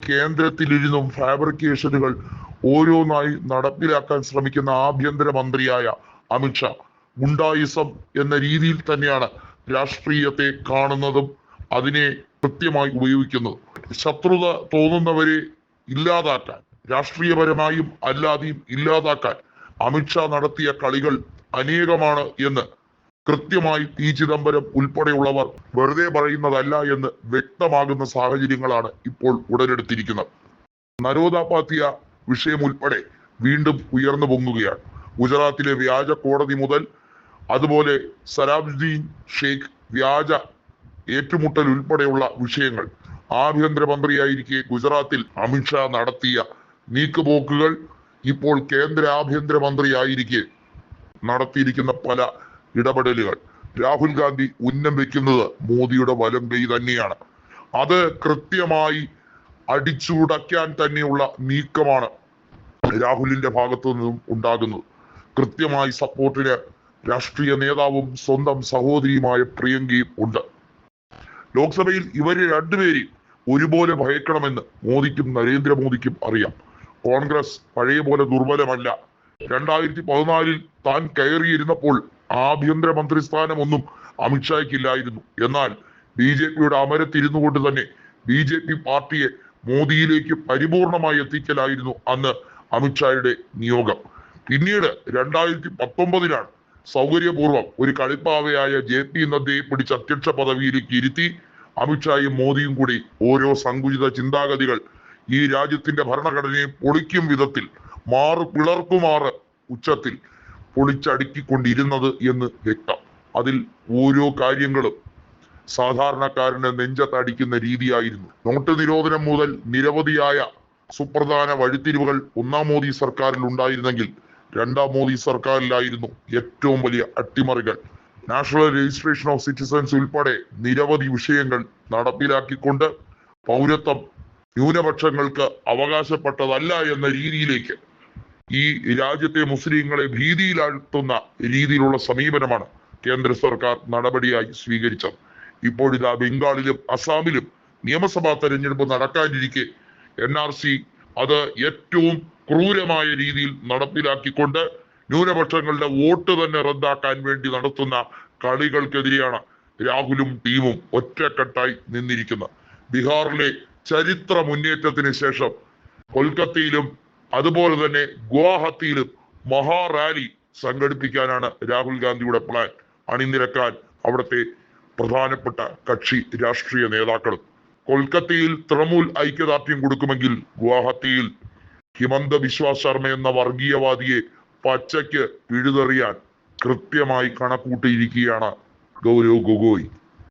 കേന്ദ്രത്തിലിരുന്നും ഫാബ്രിക്കേഷനുകൾ ഓരോന്നായി നടപ്പിലാക്കാൻ ശ്രമിക്കുന്ന ആഭ്യന്തര മന്ത്രിയായ അമിത്ഷാ ഗുണ്ടായിസം എന്ന രീതിയിൽ തന്നെയാണ് രാഷ്ട്രീയത്തെ കാണുന്നതും അതിനെ കൃത്യമായി ഉപയോഗിക്കുന്നത്. ശത്രുത തോന്നുന്നവരെ ഇല്ലാതാക്കാൻ രാഷ്ട്രീയപരമായും അല്ലാതെയും ഇല്ലാതാക്കാൻ അമിത്ഷാ നടത്തിയ കളികൾ അനേകമാണ് എന്ന് കൃത്യമായി പി ചിദംബരം ഉൾപ്പെടെയുള്ളവർ വെറുതെ പറയുന്നതല്ല എന്ന് വ്യക്തമാകുന്ന സാഹചര്യങ്ങളാണ് ഇപ്പോൾ ഉടലെടുത്തിരിക്കുന്നത്. നരോദ പാത്തിയ വിഷയം ഉൾപ്പെടെ വീണ്ടും ഉയർന്നു പൊങ്ങുകയാണ്. ഗുജറാത്തിലെ വ്യാജ കോടതി മുതൽ അതുപോലെ സരാബുദ്ദീൻ ഷെയ്ഖ് വ്യാജ ഏറ്റുമുട്ടൽ ഉൾപ്പെടെയുള്ള വിഷയങ്ങൾ ആഭ്യന്തരമന്ത്രിയായിരിക്കെ ഗുജറാത്തിൽ അമിത്ഷാ നടത്തിയ നീക്കുപോക്കുകൾ ഇപ്പോൾ കേന്ദ്ര ആഭ്യന്തരമന്ത്രിയായിരിക്കെ നടത്തിയിരിക്കുന്ന പല ഇടപെടലുകൾ. രാഹുൽ ഗാന്ധി ഉന്നം വെക്കുന്നത് മോദിയുടെ വലം കൈ തന്നെയാണ്. അത് കൃത്യമായി അടിച്ചുടയ്ക്കാൻ തന്നെയുള്ള നീക്കമാണ് രാഹുലിന്റെ ഭാഗത്തു നിന്നും ഉണ്ടാകുന്നത്. കൃത്യമായി സപ്പോർട്ടിന് രാഷ്ട്രീയ നേതാവും സ്വന്തം സഹോദരിയുമായ പ്രിയങ്കയും ഉണ്ട്. ലോക്സഭയിൽ ഇവരെ രണ്ടുപേരെയും ഒരുപോലെ ഭയക്കണമെന്ന് മോദിക്കും നരേന്ദ്രമോദിക്കും അറിയാം. കോൺഗ്രസ് പഴയ പോലെ ദുർബലമല്ല. രണ്ടായിരത്തി പതിനാലിൽ താൻ കയറിയിരുന്നപ്പോൾ ആഭ്യന്തര മന്ത്രി സ്ഥാനമൊന്നും അമിത്ഷായ്ക്കില്ലായിരുന്നു. എന്നാൽ ബി ജെ പിയുടെ അമരത്തിരുന്നു കൊണ്ട് തന്നെ ബി ജെ പി പാർട്ടിയെ മോദിയിലേക്ക് പരിപൂർണമായി എത്തിക്കലായിരുന്നു അന്ന് അമിത്ഷായുടെ നിയോഗം. പിന്നീട് രണ്ടായിരത്തി പത്തൊമ്പതിലാണ് സൗകര്യപൂർവം ഒരു കളിപ്പാവയായ ജെ പി നദ്ദയെ പിടിച്ച് അധ്യക്ഷ പദവിയിലേക്ക് ഇരുത്തി അമിത്ഷായും മോദിയും കൂടി ഓരോ സങ്കുചിത ചിന്താഗതികൾ ഈ രാജ്യത്തിന്റെ ഭരണഘടനയെ പൊളിക്കും വിധത്തിൽ മാറു പിളർക്കുമാറ് ഉച്ചത്തിൽ പൊളിച്ചടുക്കിക്കൊണ്ടിരുന്നത് എന്ന് വ്യക്തം. അതിൽ ഓരോ കാര്യങ്ങളും സാധാരണക്കാരന് നെഞ്ചത്തടിക്കുന്ന രീതിയായിരുന്നു. നോട്ട് നിരോധനം മുതൽ നിരവധിയായ സുപ്രധാന വഴിത്തിരിവുകൾ ഒന്നാം മോദി സർക്കാരിൽ ഉണ്ടായിരുന്നെങ്കിൽ രണ്ടാം മോദി സർക്കാരിലായിരുന്നു ഏറ്റവും വലിയ അട്ടിമറികൾ. നാഷണൽ രജിസ്ട്രേഷൻ ഓഫ് സിറ്റിസൺസ് ഉൾപ്പെടെ നിരവധി വിഷയങ്ങൾ നടപ്പിലാക്കിക്കൊണ്ട് പൗരത്വം ന്യൂനപക്ഷങ്ങൾക്ക് അവകാശപ്പെട്ടതല്ല എന്ന രീതിയിലേക്ക് ഈ രാജ്യത്തെ മുസ്ലിങ്ങളെ ഭീതിയിലാഴ്ത്തുന്ന രീതിയിലുള്ള സമീപനമാണ് കേന്ദ്ര സർക്കാർ നടപടിയായി സ്വീകരിച്ചത്. ഇപ്പോഴിതാ ബംഗാളിലും അസാമിലും നിയമസഭാ തെരഞ്ഞെടുപ്പ് നടക്കാനിരിക്കെ എൻ ആർ സി അത് ഏറ്റവും ക്രൂരമായ രീതിയിൽ നടപ്പിലാക്കിക്കൊണ്ട് ന്യൂനപക്ഷങ്ങളുടെ വോട്ട് തന്നെ റദ്ദാക്കാൻ വേണ്ടി നടത്തുന്ന കളികൾക്കെതിരെയാണ് രാഹുലും ടീമും ഒറ്റക്കെട്ടായി നിന്നിരിക്കുന്നത്. ബീഹാറിലെ ചരിത്ര മുന്നേറ്റത്തിന് ശേഷം കൊൽക്കത്തയിലും അതുപോലെ തന്നെ ഗുവാഹത്തിയിൽ മഹാ റാലി സംഘടിപ്പിക്കാനാണ് രാഹുൽ ഗാന്ധിയുടെ പ്ലാൻ അണിനിരക്കാൻ അവിടുത്തെ പ്രധാനപ്പെട്ട കക്ഷി രാഷ്ട്രീയ നേതാക്കളും. കൊൽക്കത്തയിൽ തൃണമൂൽ ഐക്യദാർഢ്യം കൊടുക്കുമെങ്കിൽ ഗുവാഹത്തിയിൽ ഹിമന്ത ബിശ്വ ശർമ്മ എന്ന വർഗീയവാദിയെ പച്ചയ്ക്ക് പിഴുതെറിയാൻ കൃത്യമായി കണക്കൂട്ടിയിരിക്കുകയാണ് ഗൗരവ് ഗൊഗോയ്.